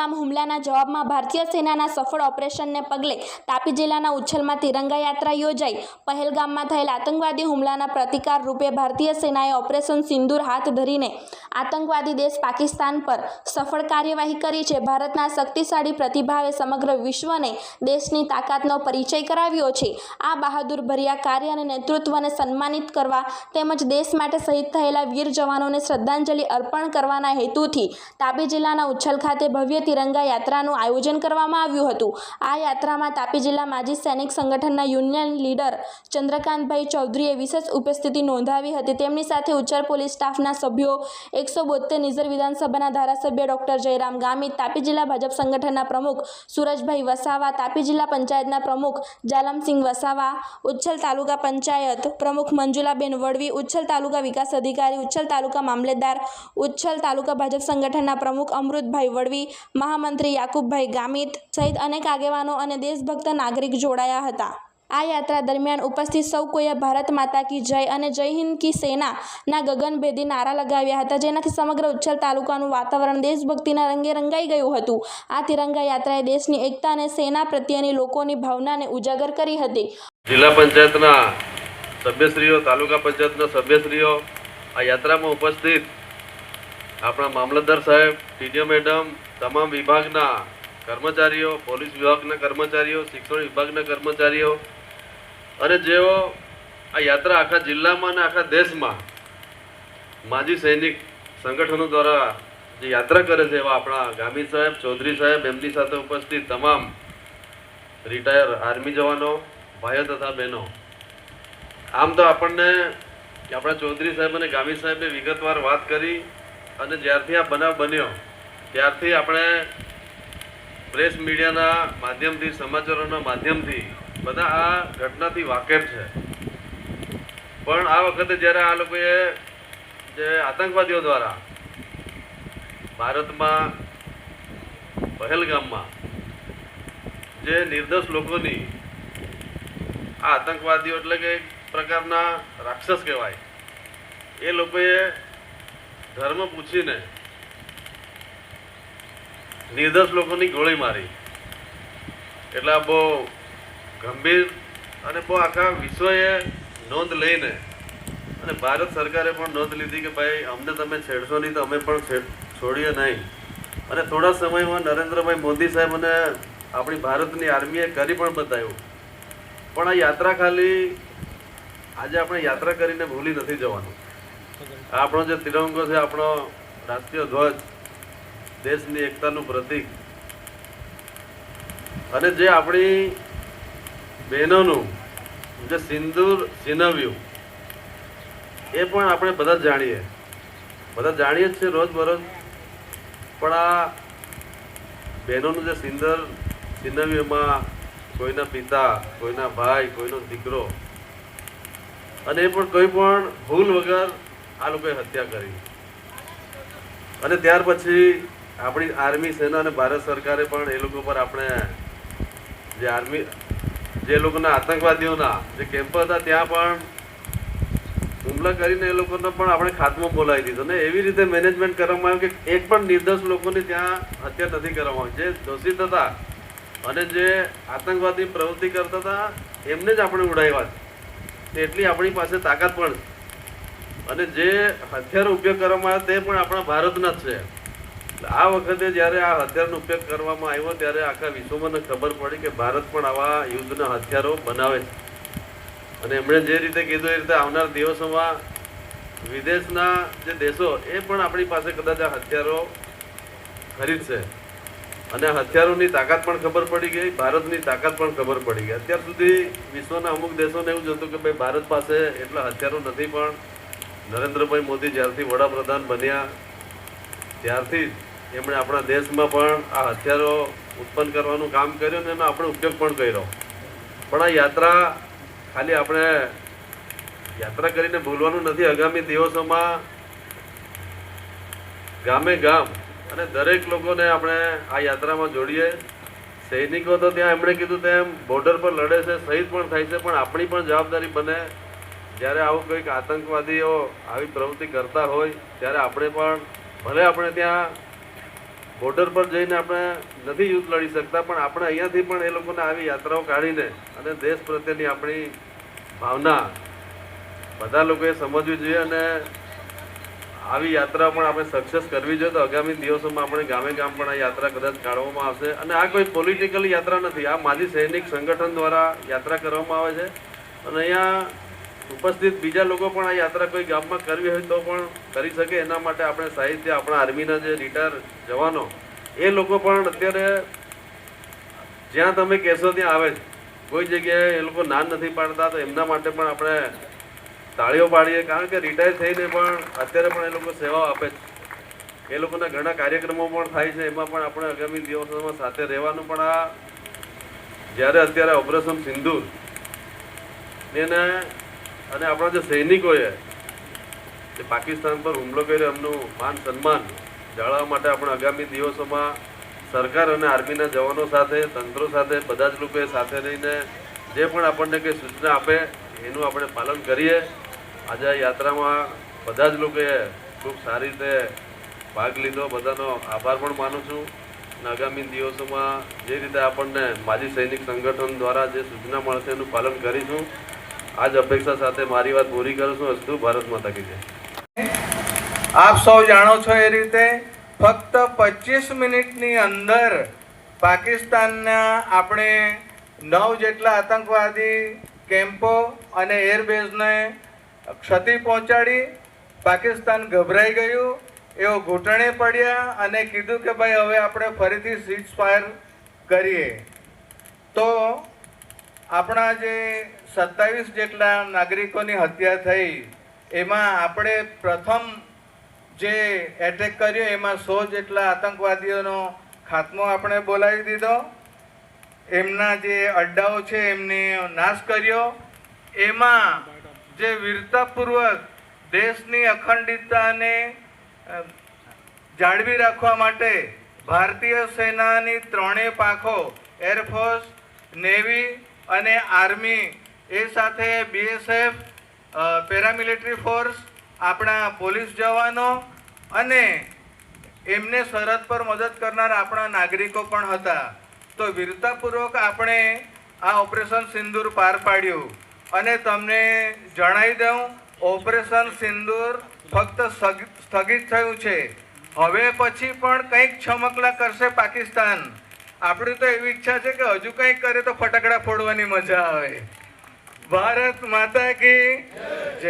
પહેલગામ હુમલાના જવાબમાં ભારતીય સેનાના સફળ ઓપરેશનને પગલે તાપી જિલ્લાના ઉચ્છલમાં તિરંગા યાત્રા યોજાઈ. પહેલગામમાં થયેલ આતંકવાદી હુમલાના પ્રતિકાર રૂપે ભારતીય સેનાએ ઓપરેશન સિંદૂર હાથ ધરીને આતંકવાદી દેશ પાકિસ્તાન પર સફળ કાર્યવાહી કરી છે. ભારતના શક્તિશાળી પ્રતિભાવે સમગ્ર વિશ્વને દેશની તાકાતનો પરિચય કરાવ્યો છે. આ બહાદુર ભર્યા કાર્ય અને નેતૃત્વને સન્માનિત કરવા તેમજ દેશ માટે શહીદ થયેલા વીર જવાનોને શ્રદ્ધાંજલિ અર્પણ કરવાના હેતુથી તાપી જિલ્લાના ઉચ્છલ ખાતે ભવ્ય તિરંગા યાત્રાનું આયોજન કરવામાં આવ્યું હતું. આ યાત્રામાં તાપી જિલ્લા માજી સૈનિક સંગઠનના યુનિયન લીડર ચંદ્રકાંતભાઈ ચૌધરીએ વિશેષ ઉપસ્થિતિ નોંધાવી હતી. તેમની સાથે ઉચ્ચર પોલીસ સ્ટાફના સભ્યો, એકસો બોતેર નિઝર વિધાનસભાના ધારાસભ્ય ડોક્ટર જયરામ ગામિત તાપી જિલ્લા ભાજપ સંગઠનના પ્રમુખ સુરજભાઈ વસાવા, તાપી જિલ્લા પંચાયતના પ્રમુખ જાલમસિંહ વસાવા, ઉચ્છલ તાલુકા પંચાયત પ્રમુખ મંજુલાબેન વડવી, ઉચ્છલ તાલુકા વિકાસ અધિકારી, ઉચ્છલ તાલુકા મામલેદાર, ઉચ્છલ તાલુકા ભાજપ સંગઠનના પ્રમુખ અમૃતભાઈ વડવી મહામંત્રી યાકુબભાઈ ગામિત સહિત અનેક આગેવાનો અને દેશભક્ત નાગરિક જોડાયા હતા. આ યાત્રા દરમિયાન ઉપસ્થિત સૌ કોઈએ ભારત માતા કી જય અને જય હિન્દ કી સેનાના ગગનભેદી નારા લગાવ્યા હતા, જેનાથી સમગ્ર ઉચ્છલ તાલુકાનું વાતાવરણ દેશભક્તિના રંગે રંગાઈ ગયું હતું. આ તિરંગા યાત્રાએ દેશની એકતા અને સેના પ્રત્યેની લોકોની ભાવનાને ઉજાગર કરી હતી. જિલ્લા પંચાયતના સભ્યશ્રીઓ, તાલુકા પંચાયતના સભ્યશ્રીઓ, આ યાત્રામાં ઉપસ્થિત આપણા મામલતદાર સાહેબ, ટીડીઓ મેડમ તમામ વિભાગના કર્મચારીઓ, પોલીસ વિભાગના કર્મચારીઓ, શિક્ષણ વિભાગના કર્મચારીઓ અને જેઓ આ યાત્રા આખા જિલ્લામાં અને આખા દેશમાં માજી સૈનિક સંગઠનો દ્વારા જે યાત્રા કરે છે એવા આપણા ગામી સાહેબ, ચૌધરી સાહેબ, એમની સાથે ઉપસ્થિત તમામ રિટાયર આર્મી જવાનો, ભાઈઓ તથા બહેનો. આમ તો આપણને આપણા ચૌધરી સાહેબ અને ગામી સાહેબે વિગતવાર વાત કરી અને જ્યારથી આ બનાવ બન્યો ત્યારથી આપણે પ્રેસ મીડિયાના માધ્યમથી, સમાચારોના માધ્યમથી બધા આ ઘટનાથી વાકેફ છે. પણ આ વખતે જ્યારે આ લોકોએ જે આતંકવાદીઓ દ્વારા ભારતમાં પહેલગામમાં જે નિર્દોષ લોકોની આ આતંકવાદીઓ એટલે કે એક પ્રકારના રાક્ષસ કહેવાય, એ લોકોએ ધર્મ પૂછીને નિર્દોષ લોકોની ગોળી મારી. એટલે આ બહુ ગંભીર અને બહુ આખા વિશ્વએ નોંધ લઈને અને ભારત સરકારે પણ નોંધ લીધી કે ભાઈ, અમને તમે છેડશો નહીં તો અમે પણ છેડ- છોડીએ નહીં. અને થોડા સમયમાં નરેન્દ્રભાઈ મોદી સાહેબ અને આપણી ભારતની આર્મીએ કરી પણ બતાવ્યું. પણ આ યાત્રા ખાલી, આજે આપણે યાત્રા કરીને ભૂલી નથી જવાનું. આપણો જે તિરંગો છે, આપણો રાષ્ટ્રીય ધ્વજ દેશની એકતાનું પ્રતીક. અને જે આપણી બહેનોનું, જે સિંદૂર સિનવ્યું, એ પણ આપણે બધા જાણીએ. બધા જાણીએ જ છે રોજબરોજ પણ આ બહેનોનું જે સિંદર સિનવ્યું એમાં કોઈના પિતા, કોઈના ભાઈ, કોઈનો દીકરો અને એ પણ કોઈ પણ ભૂલ વગર આ લોકોએ હત્યા કરી. અને ત્યાર પછી આપણી આર્મી સેના અને ભારત સરકારે પણ એ લોકો પર આપણે જે આર્મી જે લોકોના આતંકવાદીઓના જે કેમ્પ હતા ત્યાં પણ હુમલા કરીને એ લોકોનો પણ આપણે ખાતમો બોલાવી દીધો ને એવી રીતે મેનેજમેન્ટ કરવામાં આવ્યું કે એક પણ નિર્દોષ લોકોની ત્યાં હત્યા નથી કરવામાં આવી જે દોષિત હતા અને જે આતંકવાદી પ્રવૃત્તિ કરતા હતા, એમને જ આપણે ઉડાવ્યા છે. એટલી આપણી પાસે તાકાત પણ અને જે હથિયારો ઉપયોગ કરવામાં આવ્યો તે પણ આપણા ભારતના જ છે. આ વખતે જ્યારે આ હથિયારનો ઉપયોગ કરવામાં આવ્યો ત્યારે આખા વિશ્વમાં ખબર પડી કે ભારત પણ આવા યુદ્ધના હથિયારો બનાવે છે. અને એમણે જે રીતે કીધું એ રીતે આવનાર દિવસોમાં વિદેશના જે દેશો એ પણ આપણી પાસે કદાચ આ હથિયારો ખરીદશે. અને હથિયારોની તાકાત પણ ખબર પડી ગઈ, ભારતની તાકાત પણ ખબર પડી ગઈ. અત્યાર સુધી વિશ્વના અમુક દેશોને એવું જ હતું કે ભાઈ, ભારત પાસે એટલા હથિયારો નથી પણ નરેન્દ્રભાઈ મોદી જ્યારથી વડાપ્રધાન બન્યા, ત્યારથી જ એમણે આપણા દેશમાં પણ આ હથિયારો ઉત્પન્ન કરવાનું કામ કર્યું અને એનો આપણે ઉપયોગ પણ કર્યો. પણ આ યાત્રા ખાલી આપણે યાત્રા કરીને ભૂલવાનું નથી. આગામી દિવસોમાં ગામે ગામ અને દરેક લોકોને આપણે આ યાત્રામાં જોડીએ. સૈનિકો તો ત્યાં એમણે કીધું તેમ બોર્ડર પર લડે છે, શહીદ પણ થાય છે, પણ આપણી પણ જવાબદારી બને. જ્યારે આવું કંઈક આતંકવાદીઓ આવી પ્રવૃત્તિ કરતા હોય, ત્યારે આપણે પણ ભલે આપણે ત્યાં બોર્ડર પર જઈને આપણે નથી યુદ્ધ લડી શકતા, પણ આપણે અહીંયાથી પણ એ લોકોને આવી યાત્રાઓ કાઢીને અને દેશ પ્રત્યેની આપણી ભાવના બધા લોકોએ સમજવી જોઈએ અને આવી યાત્રા પણ આપણે સક્સેસ કરવી જોઈએ. તો આગામી દિવસોમાં આપણે ગામે ગામ પણ આ યાત્રા કદાચ કાઢવામાં આવશે. અને આ કોઈ પોલિટિકલ યાત્રા નથી. આ માજી સૈનિક સંગઠન દ્વારા યાત્રા કરવામાં આવે છે. અને અહીંયા ઉપસ્થિત બીજા લોકો પણ આ યાત્રા કોઈ ગામમાં કરવી હોય તો પણ કરી શકે. એના માટે આપણે સાહિત્ય, આપણા આર્મીના જે રિટાયર જવાનો, એ લોકો પણ અત્યારે જ્યાં તમે કહેશો ત્યાં આવે કોઈ જગ્યાએ એ લોકો નાન નથી પાડતા તો એમના માટે પણ આપણે તાળીઓ પાડીએ. કારણ કે રિટાયર થઈને પણ અત્યારે પણ એ લોકો સેવાઓ આપે છે. એ લોકોના ઘણા કાર્યક્રમો પણ થાય છે. એમાં પણ આપણે આગામી દિવસોમાં સાથે રહેવાનું પણ આ જ્યારે અત્યારે ઓપરેશન સિંધુ એને અને આપણા જે સૈનિકોએ જે પાકિસ્તાન પર હુમલો કર્યો, એમનું માન સન્માન જાળવવા માટે આપણે આગામી દિવસોમાં સરકાર અને આર્મીના જવાનો સાથે, તંત્રો સાથે, બધા જ લોકોએ સાથે રહીને જે પણ આપણને કંઈ સૂચના આપે, એનું આપણે પાલન કરીએ. આજે યાત્રામાં બધા જ લોકોએ ખૂબ સારી રીતે ભાગ લીધો. બધાનો આભાર પણ માનું છું. અને આગામી દિવસોમાં જે રીતે આપણને માજી સૈનિક સંગઠન દ્વારા જે સૂચના મળશે, એનું પાલન કરીશું. આ જ અપેક્ષા સાથે મારી વાત પૂરી કરું છું ભારત માતા કી આપ સૌ જાણો છો એ રીતે ફક્ત પચીસ મિનિટની અંદર પાકિસ્તાનના આપણે નવ જેટલા આતંકવાદી કેમ્પો અને એરબેઝને ક્ષતિ પહોંચાડી પાકિસ્તાન ગભરાઈ ગયું. એઓ ઘૂંટણે પડ્યા અને કીધું કે ભાઈ હવે આપણે ફરીથી સીઝ ફાયર કરીએ. તો આપણા જે સત્તાવીસ જેટલા નાગરિકોની હત્યા થઈ, એમાં આપણે પ્રથમ જે એટેક કર્યો, એમાં સો જેટલા આતંકવાદીઓનો ખાત્મો આપણે બોલાવી દીધો. એમના જે અડ્ડાઓ છે, એમને નાશ કર્યો. એમાં જે વીરતાપૂર્વક દેશની અખંડિતતાને જાળવી રાખવા માટે ભારતીય સેનાની ત્રણેય પાંખો એરફોર્સ નેવી અને આર્મી એ સાથે બીએસએફ પેરામિલિટરી ફોર્સ, આપણા પોલીસ જવાનો અને એમને સરહદ પર મદદ કરનાર આપણા નાગરિકો પણ હતા. તો વીરતાપૂર્વક આપણે આ ઓપરેશન સિંદૂર પાર પાડ્યું અને તમને જણાવી દઉં, ઓપરેશન સિંદૂર ફક્ત સ્થગિ- સ્થગિત થયું છે. હવે પછી પણ કંઈક છમકલા કરશે પાકિસ્તાન. આપણી તો એવી ઈચ્છા છે કે હજુ કંઈક કરે તો ફટાકડા ફોડવાની મજા આવે. ભારત માતા કી જય.